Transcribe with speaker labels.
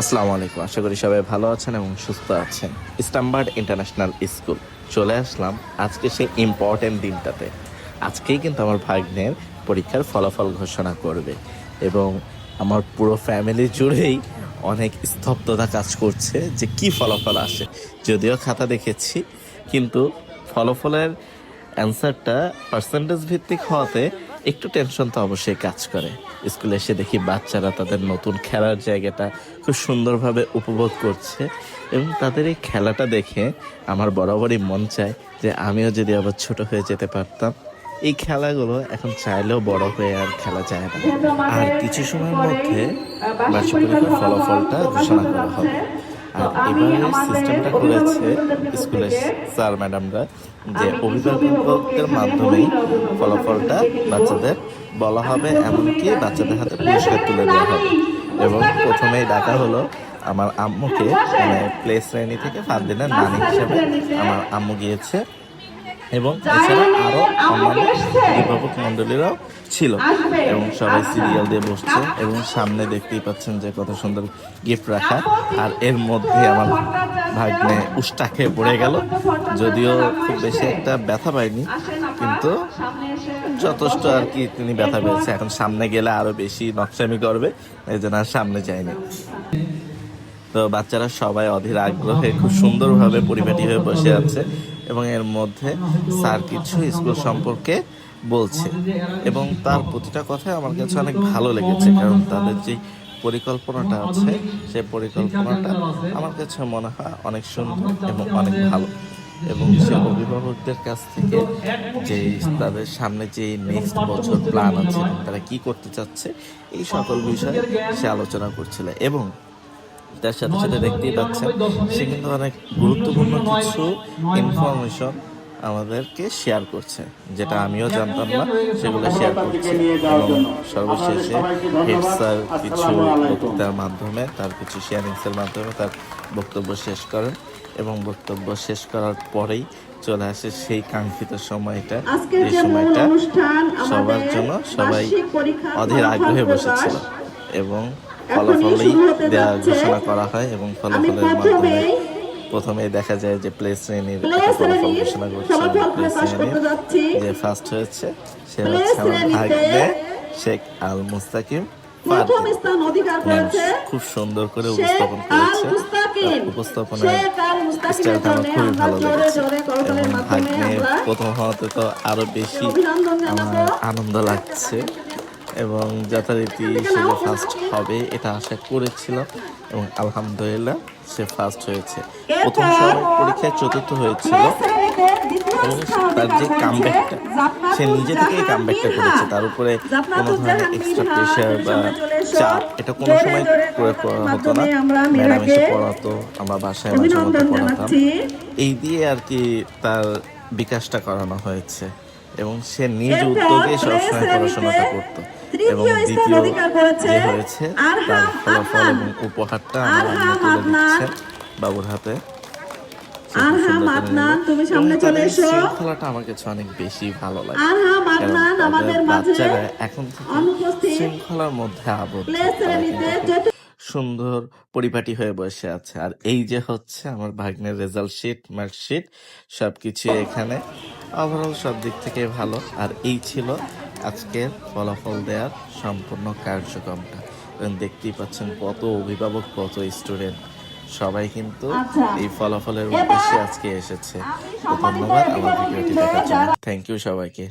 Speaker 1: আসসালামু আলাইকুম। আশা করি সবাই ভালো আছেন এবং সুস্থ আছেন। Stamford international school. চলে আসলাম আজকে সেই ইম্পর্টেন্ট দিনটাতে। আজকেই কিন্তু আমার ভাগ্নের পরীক্ষার ফলাফল ঘোষণা করবে এবং আমার পুরো ফ্যামিলি জুড়েই অনেক স্তব্ধতা কাজ করছে যে কি ফলাফল আসে। যদিও খাতা দেখেছি, কিন্তু ফলাফলের অ্যান্সারটা পার্সেন্টেজ ভিত্তিক হওয়াতে একটু টেনশন তো অবশ্যই কাজ করে। স্কুলে এসে দেখি বাচ্চারা তাদের নতুন খেলার জায়গাটা খুব সুন্দরভাবে উপভোগ করছে এবং তাদের এই খেলাটা দেখে আমার বরাবরই মন চায় যে আমিও যদি আবার ছোট হয়ে যেতে পারতাম। এই খেলাগুলো এখন চাইলেও বড় হয়ে আর খেলা যায় না। আর কিছু সময়ের মধ্যে ফলাফলটা ঘোষণা করা হবে। আর এবারে সিস্টেমটা করেছে স্কুলের স্যার ম্যাডামরা যে অভিভাবকদের মাধ্যমেই ফলাফলটা বাচ্চাদের বলা হবে এমনকি বাচ্চাদের হাতে পুরস্কার তুলে দেওয়া হবে। এবং প্রথমেই ডাকা হলো আমার আম্মুকে মানে প্লে শ্রেণি থেকে পাঁচ দিনের নানি হিসেবে আমার আম্মু গিয়েছে। এবং এছাড়া আরও অন্যান্য অভিভাবক মন্ডলীরাও ছিল এবং সবাই সিরিয়াল দিয়ে বসছে এবং সামনে দেখতেই পাচ্ছেন যে কত সুন্দর গিফট রাখা। আর এর মধ্যে আমার ভাগ্নে উষ্টা খেয়ে পড়ে গেল। যদিও খুব বেশি একটা ব্যথা পায়নি কিন্তু যথেষ্ট আর কি তিনি ব্যথা পেয়েছে। এখন সামনে গেলে আরও বেশি নকশামি করবে এই জন্য আর সামনে যায়নি। তো বাচ্চারা সবাই অধীর আগ্রহে খুব সুন্দরভাবে পরিপাটি হয়ে বসে আছে এবং এর মধ্যে স্যার কিছু স্কুল সম্পর্কে বলছে। এবং তার প্রতিটা কথাই আমার কাছে অনেক ভালো লেগেছে, কারণ তাদের যে পরিকল্পনাটা আছে সেই পরিকল্পনাটা আমার কাছে মনে হয় অনেক সুন্দর এবং অনেক ভালো। এবং সে অভিভাবকদের কাছ থেকে যে তাদের সামনে যে নেক্সট বছর প্ল্যান আছে তারা কি করতে চাচ্ছে, এই সকল বিষয়ে সে আলোচনা করছিল। এবং তার সাথে সাথে দেখতেই পাচ্ছেন সে কিন্তু অনেক গুরুত্বপূর্ণ কিছু ইনফরমেশন আমাদেরকে শেয়ার করছে যেটা আমিও জানতাম না সেগুলো শেয়ার করছে। এবং সর্বশেষে হেড স্যার কিছু বক্তৃতার মাধ্যমে তার কিছু শেয়ারিংসের মাধ্যমে তার বক্তব্য শেষ করেন এবং বক্তব্য শেষ করার পরেই চলে আসে সেই কাঙ্ক্ষিত সময়টা
Speaker 2: মূল
Speaker 1: সময়টা সবার জন্য সবাই অধীর আগ্রহে বসেছিল। এবং ফলাফলেই দেওয়া। ঘোষণা করা হয় এবং ফলাফলের মাধ্যমে প্রথমে দেখা যায় যে প্লে শ্রেণির ফলাফল ঘোষণা করছে প্লে শ্রেণির যে ফার্স্ট হয়েছে সে হচ্ছে আমার ভাগ্নে শেখ আল মুস্তাকিম খুব সুন্দর করে উপস্থাপন করেছে। উপস্থাপনার স্টাইলটা আমার খুবই ভালো লেগেছে। এবং ভাগ্নে প্রথম হওয়াতে তো আরও বেশি আমার আনন্দ লাগছে। এবং যথারীতি সে যে ফার্স্ট হবে এটা আশা করেছিলাম এবং আলহামদুলিল্লাহ সে ফার্স্ট হয়েছে। প্রথম সময় পরীক্ষায় চতুর্থ হয়েছিল। এবং তার যে কামব্যাকটা সে নিজে থেকেই
Speaker 2: জাহান
Speaker 1: কামব্যাকটা করেছে। তার উপরে কোনো ধরনের এক্সট্রা প্রেশার বা। চাপ এটা কোনো সময় প্রয়োগ করা হতো না। ম্যাডাম এসে পড়াতো আমরা বাসায় মাঝে মধ্যে পড়াতাম। এই দিয়ে আর কি তার বিকাশটা করানো হয়েছে। এবং সে নিজ উদ্যোগে সবসময় পড়াশোনাটা করতো। এবং দ্বিতীয় যে হয়েছে তার ফলাফল এবং উপহারটা আমার তুলে। দিচ্ছেন বাবুর হাতে।
Speaker 2: আরহাম আদনান, তুমি সামনে চলে এসো।
Speaker 1: শৃঙ্খলাটা আমার কাছে অনেক বেশি ভালো লাগে।
Speaker 2: আরহাম আদনান আমাদের মাঝে
Speaker 1: বাচ্চারা এখন
Speaker 2: অনুপস্থিত
Speaker 1: শৃঙ্খলার মধ্যে আবদ্ধ। সুন্দর পরিপাটি হয়ে বসে আছে। আর এই যে হচ্ছে আমার ভাগ্নের রেজাল্ট শিট মার্কশিট সবকিছু এখানে। ওভারঅল সব দিক থেকে ভালো। আর এই ছিল আজকের ফলাফল দেওয়ার সম্পূর্ণ কার্যক্রমটা। কারণ দেখতেই পাচ্ছেন কত অভিভাবক কত স্টুডেন্ট সবাই কিন্তু
Speaker 2: আচ্ছা।
Speaker 1: এই ফলাফলের উদ্দেশ্যে আজকে এসেছে। ধন্যবাদ আমার ভিডিওটি দেখার জন্য। থ্যাংক ইউ সবাইকে।